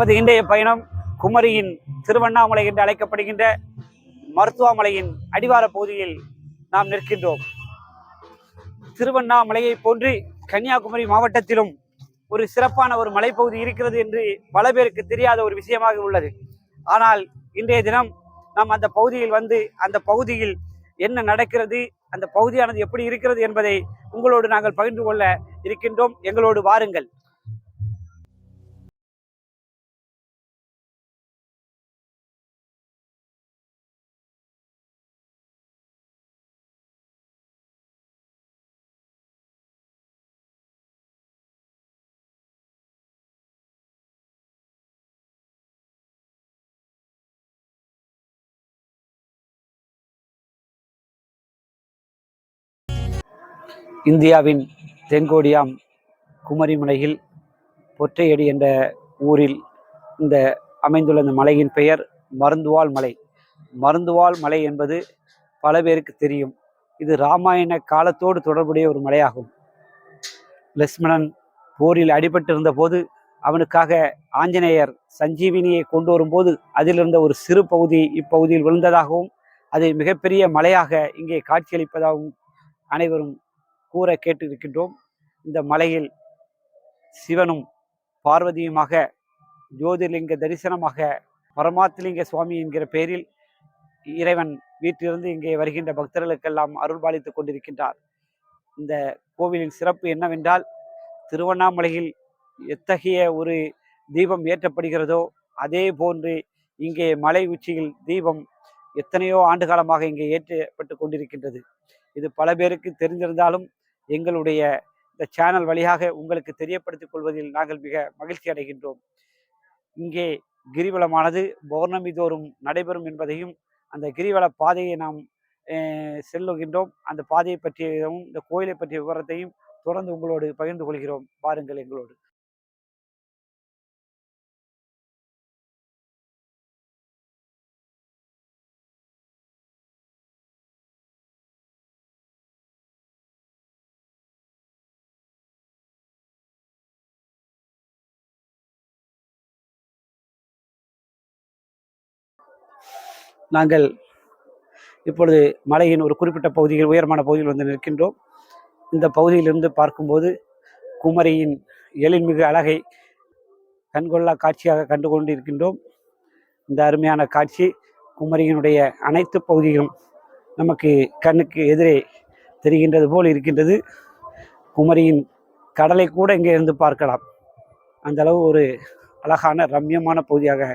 நமது இன்றைய பயணம் குமரியின் திருவண்ணாமலை என்று அழைக்கப்படுகின்ற மருத்துவமலையின் அடிவார பகுதியில் நாம் நிற்கின்றோம். திருவண்ணாமலையை போன்று கன்னியாகுமரி மாவட்டத்திலும் ஒரு சிறப்பான ஒரு மலைப்பகுதி இருக்கிறது என்று பல பேருக்கு தெரியாத ஒரு விஷயமாக உள்ளது. ஆனால் இன்றைய தினம் நாம் அந்த பகுதியில் வந்து அந்த பகுதியில் என்ன நடக்கிறது அந்த பகுதியானது எப்படி இருக்கிறது என்பதை உங்களோடு நாங்கள் பகிர்ந்து கொள்ள இருக்கின்றோம். எங்களோடு வாருங்கள். இந்தியாவின் தென்கோடியாம் குமரிமுனையில் பொற்றையடி என்ற ஊரில் இந்த அமைந்துள்ள இந்த மலையின் பெயர் மருந்துவாள் மலை. மருந்துவாள் மலை என்பது பல பேருக்கு தெரியும். இது ராமாயண காலத்தோடு தொடர்புடைய ஒரு மலையாகும். லக்ஷ்மணன் போரில் அடிபட்டிருந்த போது அவனுக்காக ஆஞ்சநேயர் சஞ்சீவினியை கொண்டு வரும்போது அதிலிருந்த ஒரு சிறு பகுதி இப்பகுதியில் விழுந்ததாகவும் அது மிகப்பெரிய மலையாக இங்கே காட்சியளிப்பதாகவும் அனைவரும் கூற கேட்டிருக்கின்றோம். இந்த மலையில் சிவனும் பார்வதியுமாக ஜோதிர்லிங்க தரிசனமாக பரமாத்திலிங்க சுவாமி என்கிற பெயரில் இறைவன் வீட்டிலிருந்து இங்கே வருகின்ற பக்தர்களுக்கெல்லாம் அருள்பாலித்துக் கொண்டிருக்கின்றார். இந்த கோவிலின் சிறப்பு என்னவென்றால் திருவண்ணாமலையில் எத்தகைய ஒரு தீபம் ஏற்றப்படுகிறதோ அதே போன்று இங்கே மலை உச்சியில் தீபம் எத்தனையோ ஆண்டு காலமாக இங்கே ஏற்றப்பட்டு கொண்டிருக்கின்றது. இது பல பேருக்கு தெரிந்திருந்தாலும் எங்களுடைய இந்த சேனல் வழியாக உங்களுக்கு தெரியப்படுத்திக் கொள்வதில் நாங்கள் மிக மகிழ்ச்சி அடைகின்றோம். இங்கே கிரிவலமானது பௌர்ணமி தோறும் நடைபெறும் என்பதையும் அந்த கிரிவல பாதையை நாம் செல்லுகின்றோம். அந்த பாதையை பற்றியவும் இந்த கோயிலை பற்றிய விவரத்தையும் தொடர்ந்து உங்களோடு பகிர்ந்து கொள்கிறோம். பாருங்கள் எங்களோடு. நாங்கள் இப்பொழுது மலையின் ஒரு குறிப்பிட்ட பகுதியில் உயரமான பகுதியில் வந்து நிற்கின்றோம். இந்த பகுதியிலிருந்து பார்க்கும்போது குமரியின் எழில்மிகு அழகை கண்கொள்ளா காட்சியாக கண்டு கொண்டிருக்கின்றோம். இந்த அருமையான காட்சி குமரியினுடைய அனைத்து பகுதிகளும் நமக்கு கண்ணுக்கு எதிரே தெரிகின்றது போல் இருக்கின்றது. குமரியின் கடலை கூட இங்கே இருந்து பார்க்கலாம். அந்த அளவு ஒரு அழகான ரம்யமான பகுதியாக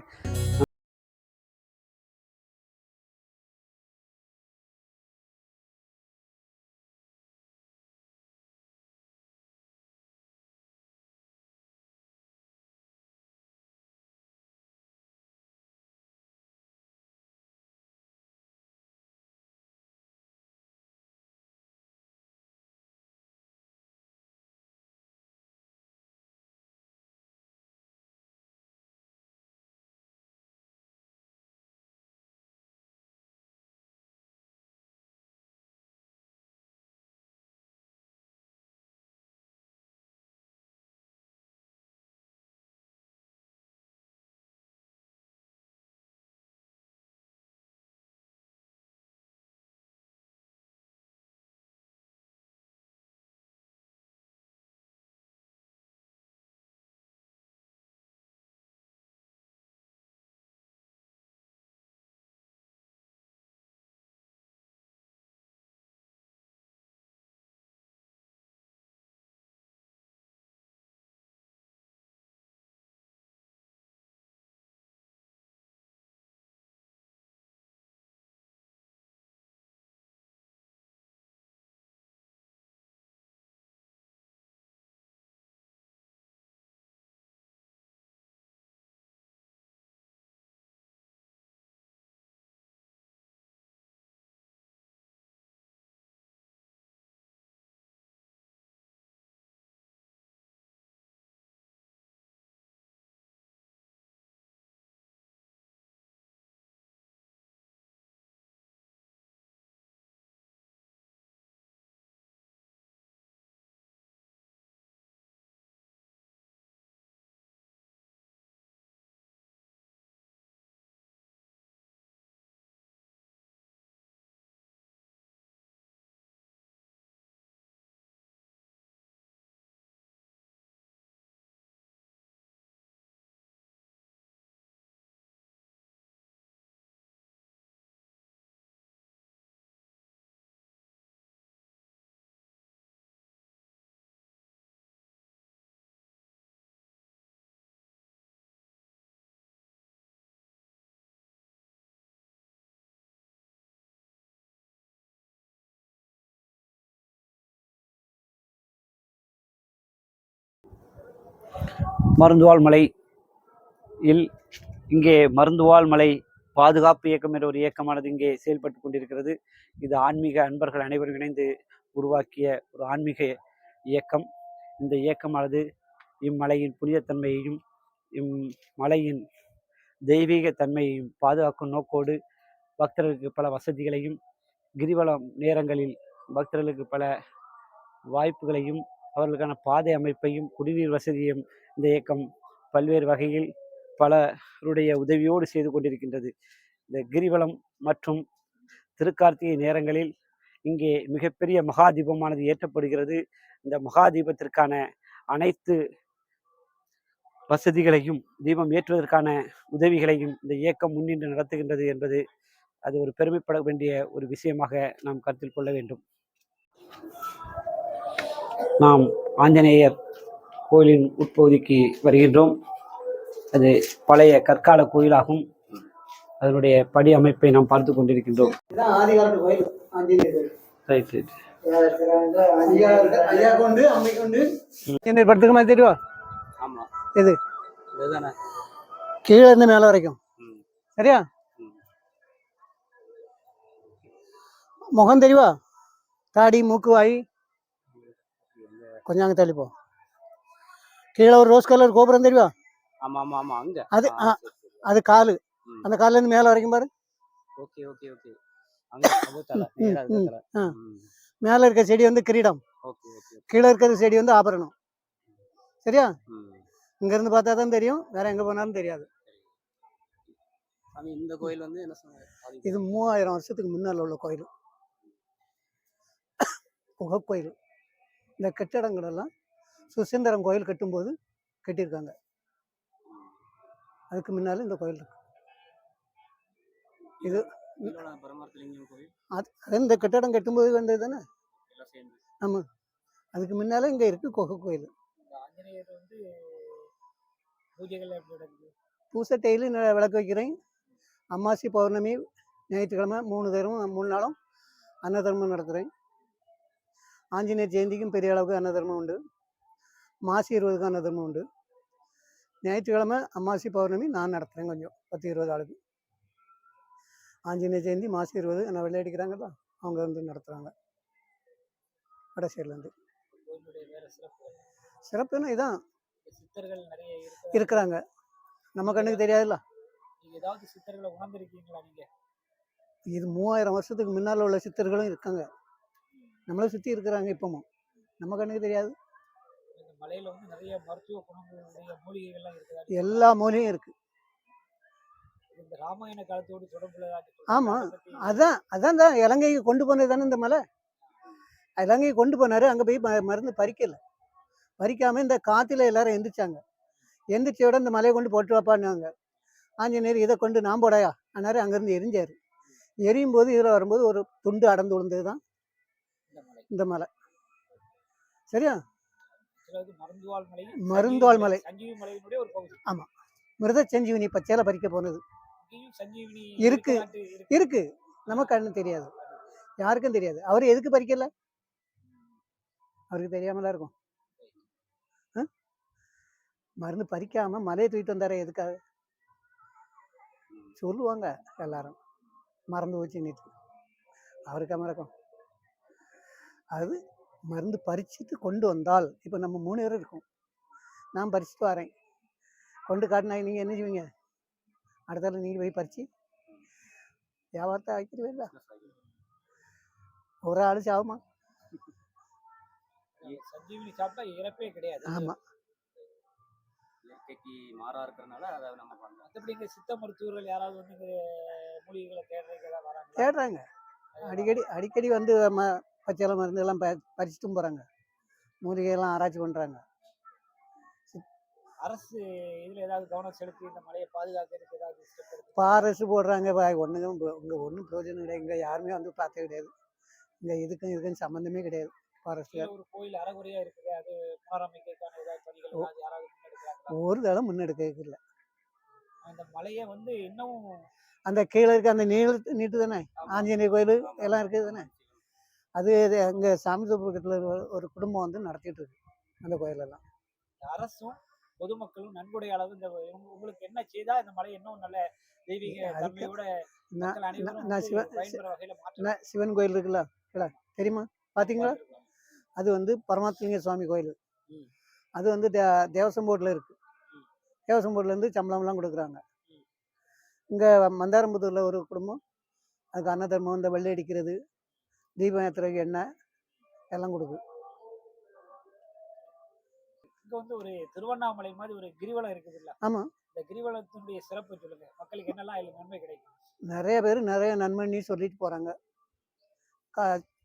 மருந்துவாள் மலை இல் இங்கே மருந்துவாள் மலை பாதுகாப்பு இயக்கம் என்ற ஒரு இயக்கமானது இங்கே செயல்பட்டு கொண்டிருக்கிறது. இது ஆன்மீக அன்பர்கள் அனைவரும் இணைந்து உருவாக்கிய ஒரு ஆன்மீக இயக்கம். இந்த இயக்கமானது இம்மலையின் புனிதத்தன்மையையும் இம்மலையின் தெய்வீக தன்மையையும் பாதுகாக்கும் நோக்கோடு பக்தர்களுக்கு பல வசதிகளையும் கிரிவலம் நேரங்களில் பக்தர்களுக்கு பல வாய்ப்புகளையும் அவர்களுக்கான பாதை அமைப்பையும் குடிநீர் வசதியையும் இந்த இயக்கம் பல்வேறு வகையில் பலருடைய உதவியோடு செய்து கொண்டிருக்கின்றது. இந்த கிரிவலம் மற்றும் திருக்கார்த்திகை நேரங்களில் இங்கே மிகப்பெரிய மகா தீபமானது ஏற்றப்படுகிறது. இந்த மகா தீபத்திற்கான அனைத்து வசதிகளையும் தீபம் ஏற்றுவதற்கான உதவிகளையும் இந்த இயக்கம் முன்னின்று நடத்துகின்றது என்பது அது ஒரு பெருமைப்பட வேண்டிய ஒரு விஷயமாக நாம் கருத்தில் கொள்ள வேண்டும். நாம் ஆஞ்சநேயர் கோயிலின் உட்பகுதிக்கு வருகின்றோம். அது பழைய கற்கால கோயிலாகும். அதனுடைய படி அமைப்பை நாம் பார்த்து கொண்டிருக்கின்றோம். என்ன படத்துக்கு மாதிரி தெரியுமா கீழே இருந்து மேலே வரைக்கும். சரியா. முகம் தெரியுமா தாடி மூக்கு வாய்? கொஞ்சம் அங்கே தள்ளிப்போம் கீழே ஒரு ரோஸ் கலர் கோபுரம் தெரியுமா? ஆமாம் ஆமாம் ஆமாம் அங்கே. அது அது காலு. அந்த கால்ல இருந்து மேலே வரைக்கும் பாரு. Okay okay okay. மேலே இருக்க செடி வந்து கிரீடம். கீழே இருக்கிற செடி வந்து ஆபரணம். சரியா? ம். இங்கேருந்து பார்த்தா தான் தெரியும். வேற எங்கே போனாலும் தெரியாது. இந்த கோயில் வந்து என்ன சொன்னாங்க இது மூவாயிரம் வருஷத்துக்கு முன்னால் உள்ள கோயில். குகை கோயில். இந்த கட்டிடங்கள் எல்லாம் சுசீந்திரம் கோயில் கட்டும்போது கட்டியிருக்காங்க. அதுக்கு முன்னால இந்த கோயில் இருக்கு. இது அது இந்த கட்டடம் கட்டும்போது வந்தது தானே? ஆமாம் அதுக்கு முன்னால இங்கே இருக்கு குகை கோயில். பூசை டெய்லி விளக்கு வைக்கிறேன். அமாவாசை பௌர்ணமி ஞாயிற்றுக்கிழமை மூணு தரமும் மூணு நாளும் அன்னதர்மம் நடத்துகிறேன் ஆஞ்சநேயர் ஜெயந்திக்கும் பெரிய அளவுக்கு அன்னதர்மம் உண்டு. மாசி இருபதுக்கும் அன்னதர்மம் உண்டு. ஞாயிற்றுக்கிழமை அமாவாசை பௌர்ணமி நான் நடத்துகிறேன் கொஞ்சம் பத்து இருபது ஆளுக்கு. ஆஞ்சநேயர் ஜெயந்தி மாசி இருபது நான் விளையாடிக்கிறாங்கல்ல அவங்க வந்து நடத்துகிறாங்க வடசேரிலேருந்து சிறப்புன்னா இதான். சித்தர்கள் நிறைய இருக்கிறாங்க. நம்ம கண்ணுக்கு தெரியாதுல்ல. நீங்க ஏதாவது சித்தர்களை உணர்ந்திருக்கீங்களா நீங்க? இது மூவாயிரம் வருஷத்துக்கு முன்னால் உள்ள சித்தர்களும் இருக்காங்க. நம்மளை சுற்றி இருக்கிறாங்க இப்பவும். நம்ம கண்ணுக்கு தெரியாது. மலையில வந்து நிறைய மருத்துவ குணங்களுடைய மூலிகைகள்லாம் இருக்குதா. எல்லா மூலையும் இருக்கு. இந்த ராமாயண காலத்தோடு தொடர்புல ஆமா. அதான் அதான் தான் இலங்கைக்கு கொண்டு போனது தானே இந்த மலை? இலங்கைக்கு கொண்டு போனாரு அங்கே போய் மருந்து பறிக்கல. பறிக்காம இந்த காத்துல எல்லாரும் எந்திரிச்சாங்க. எந்திரிச்ச விட இந்த மலையை கொண்டு போட்டு வாப்பான்னாங்க. ஆஞ்சநேயர் இதை கொண்டு நான் போடாயா? ஆனாரு அங்கேருந்து எரிஞ்சாரு. எரியும் போது இதில் வரும்போது ஒரு துண்டு அடர்ந்து விழுந்தது தான் இந்த மலை. சரியா? அதாவது மருந்துவாள் மலை மருந்துவாள் மலை. சஞ்சீவி மலையினுடைய ஒரு பகுதி. மிருத சஞ்சீவினி பச்சையில பறிக்க போனது. இருக்கு. நாட்டு இருக்கு. நம்ம கண்ணு தெரியாது. யாருக்கும் தெரியாது. அவர் எதுக்கு பறிக்கல? அவருக்கு தெரியாமலாம் இருக்கும்? மருந்து பறிக்காம மலையை தூக்கிட்டு வந்தாரே எதுக்காக? சொல்லுவாங்க எல்லாரும். மறந்து போச்சு நேற்று அவருக்கு மறக்கும்? அது மருந்து பறிச்சுட்டு கொண்டு வந்தால் இப்போ நம்ம மூணு பேர் இருக்கோம். நான் பறிச்சுட்டு வரேன். கொண்டு காட்டினா நீங்கள் என்ன செய்வீங்க? அடுத்தால நீங்கள் போய் பறிச்சு வியாபாரத்தை ஆக்கிடுவீங்களா ஒரு ஆள் சாவுமா? சஞ்சீவினி சாப்பிட்டா இறப்பே கிடையாது. ஆமாம் இயற்கைக்கு மாறா இருக்கிறனால அதை நம்ம பண்ணலாம். மற்றபடி இங்க சித்த மருத்துவர்கள் யாராவது வந்து மூலிகைகளை தேடுறதுக்கு ஏதாவது வராங்களா? தேடுறாங்க. அடிக்கடி அடிக்கடி வந்து ம பச்சை மருந்து எல்லாம் ப பறிச்சுட்டும் போகிறாங்க மூலிகையெல்லாம் ஆராய்ச்சி பண்ணுறாங்க அரசு இதுல ஏதாவது கவனம் செலுத்தி இந்த மலையை பாதுகாக்கிறதுக்கு ஏதாவது பாரசு போடுறாங்க. ஒன்றும் இங்கே ஒன்றும் பிரயோஜனம் கிடையாது இங்கே யாருமே வந்து பார்த்தே கிடையாது. இங்கே இதுக்கும் இதுக்கும் சம்மந்தமே கிடையாது. ஃபாரஸ்ட் ஒரு கோயில் அறகுறையா இருக்குது. அது புனரமைக்கிறதுக்கான ஏதாவது பணிகள் யாராவது ஒரு தடவை முன்னெடுக்க இல்லை. அந்த மலையை வந்து இன்னமும் அந்த கீழே இருக்க அந்த நீள நீட்டு தானே ஆஞ்சநேயர் கோயில் எல்லாம் இருக்குது தானே? அது அங்கே சாமி பக்கத்தில் ஒரு குடும்பம் வந்து நடத்திட்டு இருக்கு அந்த கோயிலெல்லாம். இந்த அரசும் பொதுமக்களும் நன்கொடையாளரும் இந்த உங்க- உங்களுக்கு என்ன செய்தா இந்த மலை இன்னும் நல்ல தெய்வீக தன்மையோட நான் மக்கள் அனைவரும் நான் வந்து சிவ- பயன்பெற வகையில மாற்றம் என்ன சிவன் கோயில் இருக்குல்ல இல்ல தெரியுமா? பார்த்தீங்களா அது வந்து பரமாத்மலிங்க சுவாமி கோயில். அது வந்து தே தேவசம் போர்டில் இருக்கு. தேவசம் போர்ட்லேருந்து சம்பளம்லாம் கொடுக்குறாங்க. இங்கே மந்தாரம்புத்தூரில் ஒரு குடும்பம். அதுக்கு அன்னதர்மம் இந்த வெள்ளை அடிக்கிறது. தீபம் ஏற்றுறதுக்கு எண்ணெய் எல்லாம் கொடுக்கும். இங்க வந்து ஒரு திருவண்ணாமலை மாதிரி ஒரு கிரிவலம் இருக்குது இல்ல ஆமா. இந்த கிரிவலத்தினுடைய சிறப்பு சொல்லுங்க. மக்களுக்கு என்னெல்லாம் இதுல நன்மை கிடைக்கும்? நிறைய பேர் நிறைய நன்மைன்னு சொல்லிட்டு போகிறாங்க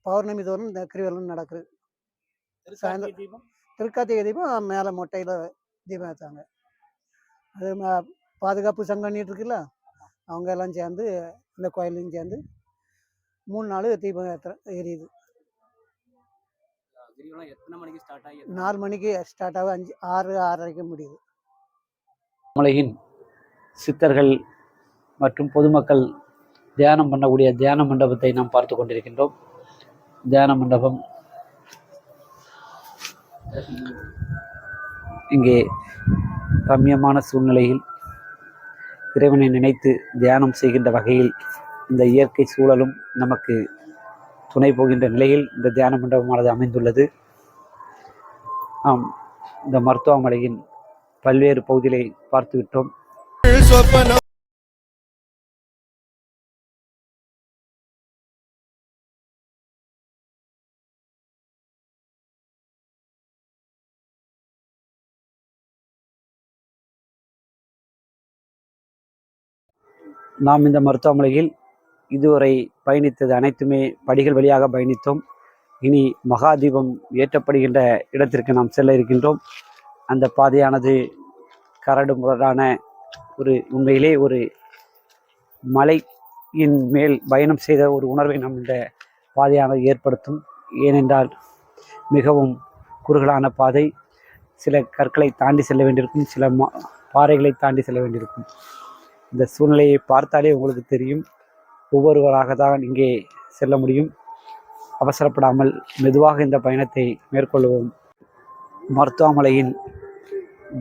பௌர்ணமி தோறும் இந்த கிரிவலம் நடக்குது. திருக்கார்த்திகை தீபம்? திருக்கார்த்திகை தீபம் மேலே மொட்டையில் தீபம் ஏற்றாங்க அது பாதுகாப்பு சங்கம்னிட்டு இருக்குல்ல அவங்க எல்லாம் சேர்ந்து இந்த கோயிலையும் சேர்ந்து மூணு நாள் தீபம் ஏற்ற எரியுது கிரிவலம் எத்தனை மணிக்கு ஸ்டார்ட் ஆகி நாலு மணிக்கு ஸ்டார்ட் ஆகும் அஞ்சு ஆறு ஆறரைக்கு முடியுது. மலையின் சித்தர்கள் மற்றும் பொதுமக்கள் தியானம் பண்ணக்கூடிய தியான மண்டபத்தை நாம் பார்த்து கொண்டிருக்கின்றோம். தியான மண்டபம் இங்கே ரம்யமான சூழ்நிலையில் இறைவனை நினைத்து தியானம் செய்கின்ற வகையில் இந்த இயற்கை சூழலும் நமக்கு துணை போகின்ற நிலையில் இந்த தியான மண்டபமானது அமைந்துள்ளது. ஆம் இந்த மருத்துவமனையின் பல்வேறு பகுதிகளை பார்த்துவிட்டோம். நாம் இந்த மருத்துவமனையில் இதுவரை பயணித்தது அனைத்துமே படிகள் வழியாக பயணித்தோம். இனி மகாதீபம் ஏற்றப்படுகின்ற இடத்திற்கு நாம் செல்ல இருக்கின்றோம். அந்த பாதையானது கரடு முரடான ஒரு உண்மையிலே ஒரு மலையின் மேல் பயணம் செய்த ஒரு உணர்வை நாம் இந்த பாதையானது ஏற்படுத்தும். ஏனென்றால் மிகவும் குறுகலான பாதை. சில கற்களை தாண்டி செல்ல வேண்டியிருக்கும் சில மா பாறைகளை தாண்டி செல்ல வேண்டியிருக்கும். இந்த சூழ்நிலையை பார்த்தாலே உங்களுக்கு தெரியும். ஒவ்வொருவராக தான் இங்கே செல்ல முடியும். அவசரப்படாமல் மெதுவாக இந்த பயணத்தை மேற்கொள்வோம். மருத்துவமனையின்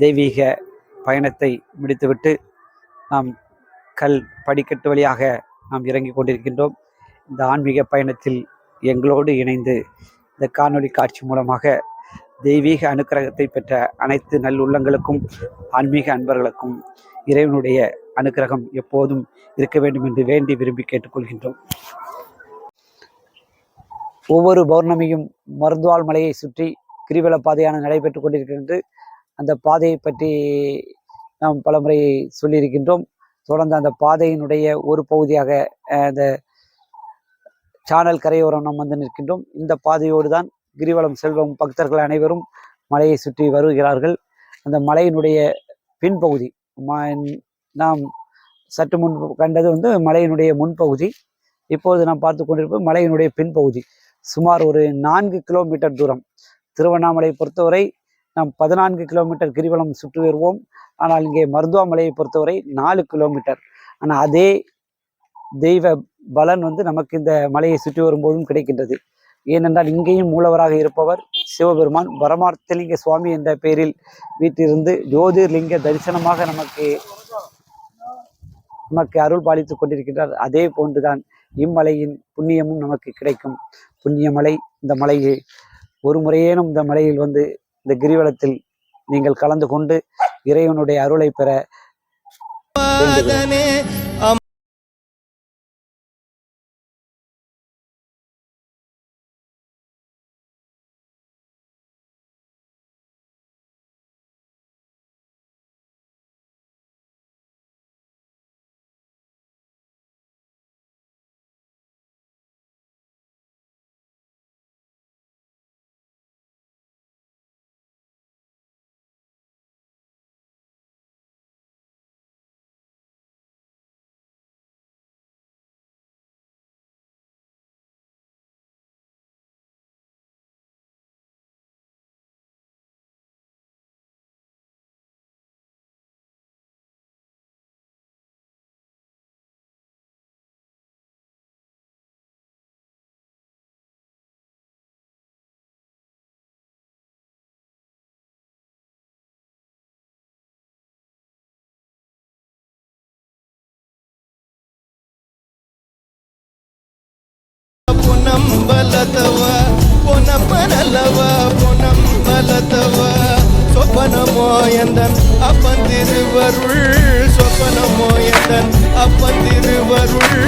தெய்வீக பயணத்தை முடித்துவிட்டு நாம் கல் படிக்கட்டு வழியாக நாம் இறங்கிக் கொண்டிருக்கின்றோம். இந்த ஆன்மீக பயணத்தில் எங்களோடு இணைந்து இந்த காணொளி காட்சி மூலமாக தெய்வீக அனுக்கிரகத்தை பெற்ற அனைத்து நல்லுள்ளங்களுக்கும் ஆன்மீக அன்பர்களுக்கும் இறைவனுடைய அனுக்கிரகம் எப்போதும் இருக்க வேண்டும் என்று வேண்டி விரும்பி கேட்டுக்கொள்கின்றோம். ஒவ்வொரு பௌர்ணமியும் மருந்துவாள் மலையை சுற்றி கிரிவல பாதையான நடைபெற்று கொண்டிருக்கின்றது. அந்த பாதையை பற்றி நாம் பலமுறை சொல்லியிருக்கின்றோம். தொடர்ந்து அந்த பாதையினுடைய ஒரு பகுதியாக அந்த சானல் கரையோரம் நாம் வந்து நிற்கின்றோம். இந்த பாதையோடு தான் கிரிவலம் செல்வம் பக்தர்கள் அனைவரும் மலையை சுற்றி வருகிறார்கள். அந்த மலையினுடைய பின்பகுதி நாம் சற்று முன் கண்டது வந்து மலையினுடைய முன்பகுதி. இப்போது நாம் பார்த்து கொண்டிருப்பது மலையினுடைய பின்பகுதி. சுமார் ஒரு நான்கு கிலோமீட்டர் தூரம். திருவண்ணாமலையை பொறுத்தவரை நாம் பதினான்கு கிலோமீட்டர் கிரிவலம் சுற்றி வருவோம். ஆனால் இங்கே மருத்துவமலையை பொறுத்தவரை நாலு கிலோமீட்டர். ஆனால் அதே தெய்வ பலன் வந்து நமக்கு இந்த மலையை சுற்றி வரும்போதும் கிடைக்கின்றது. ஏனென்றால் இங்கேயும் மூலவராக இருப்பவர் சிவபெருமான். பரமார்த்தலிங்க சுவாமி என்ற பெயரில் வீட்டிலிருந்து ஜோதிர்லிங்க தரிசனமாக நமக்கு நமக்கு அருள் பாலித்துக் கொண்டிருக்கின்றார். அதே போன்றுதான் இம்மலையின் புண்ணியமும் நமக்கு கிடைக்கும். புண்ணிய மலை இந்த மலையை. ஒரு முறையேனும் இந்த மலையில் வந்து இந்த கிரிவலத்தில் நீங்கள் கலந்து கொண்டு இறைவனுடைய அருளை பெற ಬಲತವ பொன்னம்பலத்தவ பொன்னம்பலவ பொன்னம்பலத்தவ. சொப்பனமோ எந்தன் அப்பன் திருவருள் சொப்பனமோ எந்தன் அப்பன் திருவருள்